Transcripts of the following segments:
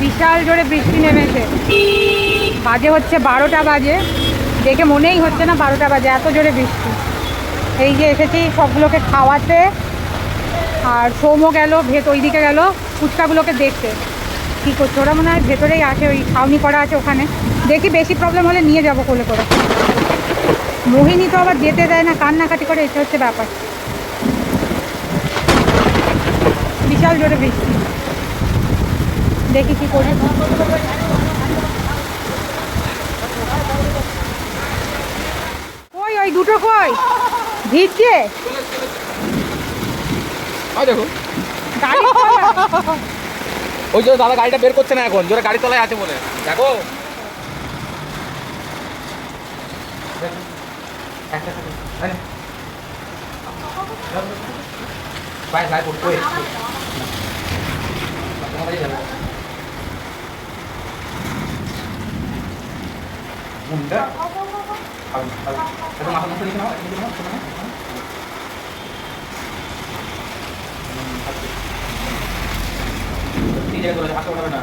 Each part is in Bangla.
বিশাল জোরে বৃষ্টি নেমেছে। বাজে হচ্ছে বারোটা বাজে। দেখে মনেই হচ্ছে না বারোটা বাজে, এত জোরে বৃষ্টি। এই যে এসেছি সবগুলোকে খাওয়াতে, আর সৌম্য গেল, ভেত ওই দিকে গেল, ফুচকাগুলোকে দেখতে। কী করছে? ওরা মনে হয় ভেতরেই আছে, ওই ছাউনি করা আছে ওখানে। দেখি বেশি প্রবলেম হলে নিয়ে যাব কোলে করে। মোহিনী তো আবার যেতে দেয় না, কান্নাকাটি করে, এটা হচ্ছে ব্যাপার। বিশাল জোরে বৃষ্টি। দেখি কি করি। কই ওই দুটো কই? ভিজছে দেখো। গাড়ি ওই জন্য দাদা গাড়িটা বের করছে না এখন জোরে গাড়ি তলায় আছে বলে। দেখো। বাই বাই এটা মাথা মাথা লিখে নাও লিখে নাও শোনো ঠিক আছে আসতে হবে না।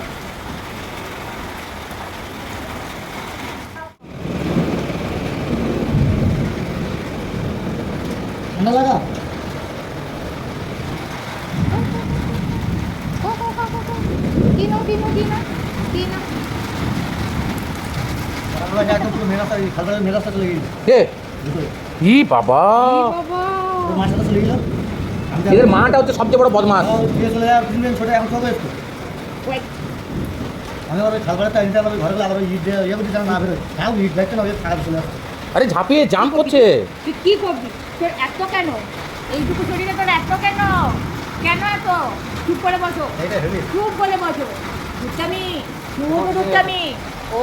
ঠান্ডা লাগা? কিনো কিনো কিনো কিনো আমরা একদম পুরো মেন রাস্তা খালপাড়ের মেন রাস্তা চলে গেছি কে? ই বাবা। এদের মাটা হচ্ছে সবচেয়ে বড় বদমাস ইয়ে আসছে আরে ঝাঁপিয়ে জাম্প করছে। তুই কি করবি? তোর এত কেন? এইটুকু শরীরে তোর এত কেন? কেন এত? চুপ করে বসো। চুপ করে বসো। দুষ্টামি চুপ দুষ্টামি।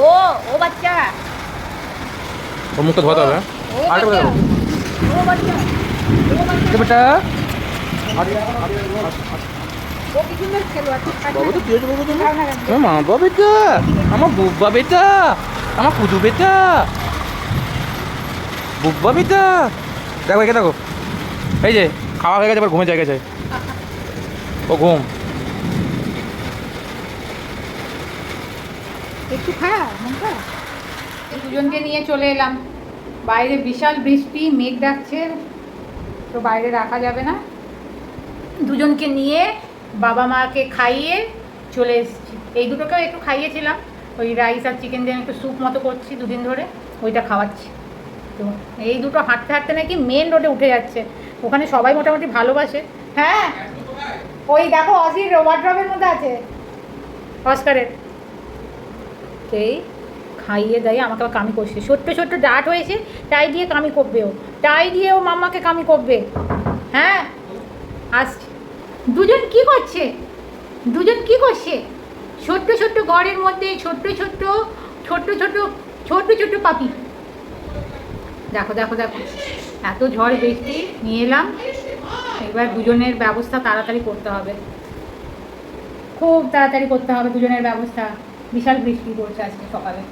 ও ও বাচ্চা। ওর মুখটা ধোয়াতে হবে ও ও ও বেটা? ও। মা বাবা বেটা আমার বুব্বা বেটা আমার কুদু বেটা। বুব্বা বেটা। দেখো একে দেখো। এই যে খাওয়া হয়ে গেছে এবার ঘুমে জায়গা চাই ও ঘুম। একটু খা দুজনকে নিয়ে চলে এলাম। বাইরে বিশাল বৃষ্টি, মেঘ ডাকছে, তো বাইরে রাখা যাবে না। দুজনকে নিয়ে বাবা মাকে খাইয়ে চলে এসেছি। এই দুটোকেও একটু খাইয়েছিলাম। ওই রাইস আর চিকেন দিয়ে একটু স্যুপ মতো করছি দুদিন ধরে, ওইটা খাওয়াচ্ছি। তো এই দুটো হাঁটতে হাঁটতে নাকি মেন রোডে উঠে যাচ্ছে। ওখানে সবাই মোটামুটি ভালোবাসে। হ্যাঁ ওই দেখো অজির ওয়ার্ড্রবের মধ্যে আছে। অস্কারের। সেই খাইয়ে দেয়, আমাকে আবার কামি করছে। ছোট্ট ছোট্ট ডাট হয়েছে, তাই দিয়ে কামি করবে ও। তাই দিয়ে ও মাম্মাকে কামি করবে। হ্যাঁ? আসছে দুজন কি করছে? দুজন কি করছে? ছোট্ট ছোট্ট ঘরের মধ্যে ছোট্ট ছোট্ট ছোট্ট ছোট্ট ছোট্ট ছোট্ট পাখি দেখো দেখো দেখো। এত ঝড় বৃষ্টি, নিয়ে এলাম। এবার দুজনের ব্যবস্থা তাড়াতাড়ি করতে হবে। খুব তাড়াতাড়ি করতে হবে দুজনের ব্যবস্থা। বিশাল বৃষ্টি পড়ছে আজকে সকালে।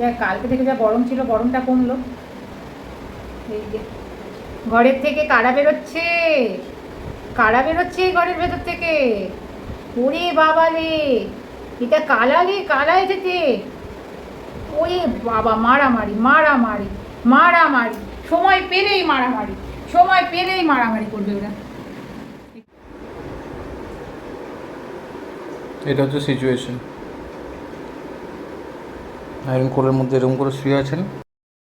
যা কালকে থেকে যা গরম ছিল, গরমটা কমলো। এই যে, ঘরের থেকে কারা বেরোচ্ছে? কারা বেরোচ্ছে এই ঘরের ভেতর থেকে? ওরে বাবা রে এটা কালা রে কালা এসেছে ওরে বাবা, মারামারি মারামারি মারামারি। সময় পেলেই মারামারি, সময় পেলেই মারামারি করবে ওরা। এটা হচ্ছে সিচুয়েশন আয়রন কোলের মধ্যে এরকম করে শুয়ে আছেন।